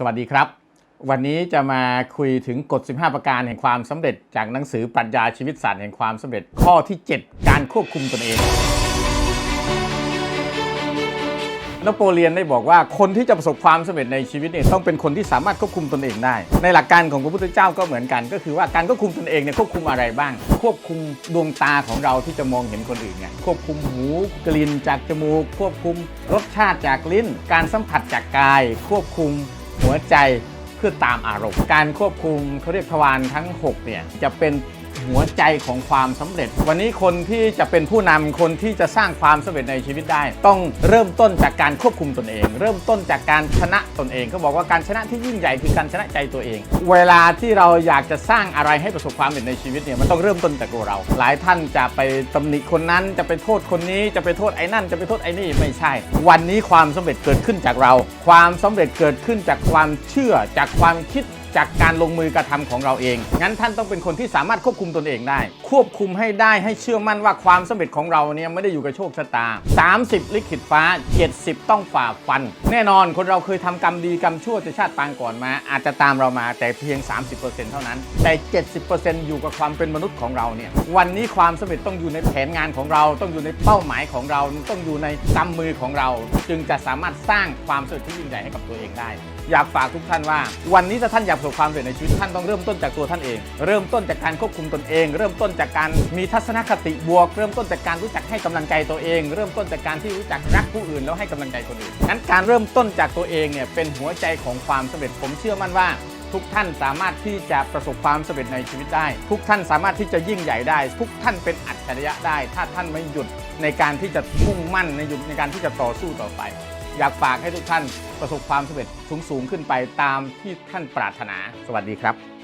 สวัสดีครับ วันนี้จะมาคุยถึงกฎ 15 ประการแห่งความสำเร็จจากหนังสือปรัชญาชีวิตศาสตร์แห่งความสำเร็จข้อที่ 7 การควบคุมตนเองนโปเลียนได้บอกว่าคนที่จะประสบความสำเร็จในชีวิตเนี่ยต้องเป็นคนที่สามารถควบคุมตนเองได้ ในหลักการของพระพุทธเจ้าก็เหมือนกัน ก็คือว่าการควบคุมตนเองเนี่ยควบคุมอะไรบ้าง ควบคุมดวงตาของเราที่จะมองเห็นคนอื่นไงควบคุมหูกลิ่นจากจมูก ควบคุมรสชาติจากลิ้น การสัมผัสจากกาย ควบคุม หัวใจเพื่อตามอารมณ์ การควบคุมเขาเรียกทวารทั้งหกเนี่ย จะเป็น หัวใจของความสำเร็จ วันนี้คนที่จะเป็นผู้นำคนที่จะสร้างความสำเร็จในชีวิตได้ ต้องเริ่มต้นจากการควบคุมตนเอง เริ่มต้นจากการชนะตนเองเขาบอกว่าการชนะที่ยิ่งใหญ่คือการชนะใจตัวเอง เวลาที่เราอยากจะสร้างอะไรให้ประสบความสำเร็จในชีวิตเนี่ยมันต้องเริ่มต้นจากตัวเรา หลายท่านจะไปตำหนิคนนั้นจะไปโทษคนนี้จะไปโทษไอ้นั่น จะไปโทษไอ้นี่ไม่ใช่ วันนี้ความสำเร็จเกิดขึ้นจากเรา ความสำเร็จเกิดขึ้นจากความเชื่อจากความคิด จากการลงมือกระทำของเราเอง งั้นท่านต้องเป็นคนที่สามารถควบคุมตนเองได้ ควบคุมให้ได้ให้เชื่อมั่นว่าความสำเร็จของเราเนี่ยไม่ได้อยู่กับโชคชะตา 30 ลิขิตฟ้า 70 ต้องฝ่าฟัน แน่นอนคนเราเคยทำกรรมดีกรรมชั่วในชาติปางก่อนมา อาจจะตามเรามาแต่เพียง 30%เท่านั้น แต่ 70%อยู่กับความเป็นมนุษย์ของเราเนี่ยวันนี้ความสำเร็จต้องอยู่ในแผนงานของเรา ต้องอยู่ในเป้าหมายของเราต้องอยู่ในกำมือของเรา จึงจะสามารถสร้างความสำเร็จที่ยิ่งใหญ่ให้กับตัวเองได้ อยากฝากทุกท่านว่า วันนี้ถ้าท่านอยากประสบความสำเร็จในชีวิตท่านต้องเริ่มต้นจากตัวท่านเอง เริ่มต้นจากการควบคุมตนเอง เริ่มต้นจากการมีทัศนคติบวก เริ่มต้นจากการรู้จักให้กำลังใจตัวเอง เริ่มต้นจากการที่รู้จักรักผู้อื่นแล้วให้กำลังใจคนอื่นงั้นการเริ่มต้นจากตัวเองเนี่ยเป็นหัวใจของความสำเร็จผมเชื่อมั่นว่าทุกท่านสามารถที่จะประสบความสำเร็จในชีวิตได้ ทุกท่านสามารถที่จะยิ่งใหญ่ได้ ทุกท่านเป็นอัจฉริยะได้ ถ้าท่านไม่หยุดในการที่จะมุ่งมั่นในหยุดในการที่จะต่อสู้ต่อไป อยากฝากให้ทุกท่านประสบความสำเร็จสูงๆขึ้นไปตามที่ท่านปรารถนา สวัสดีครับ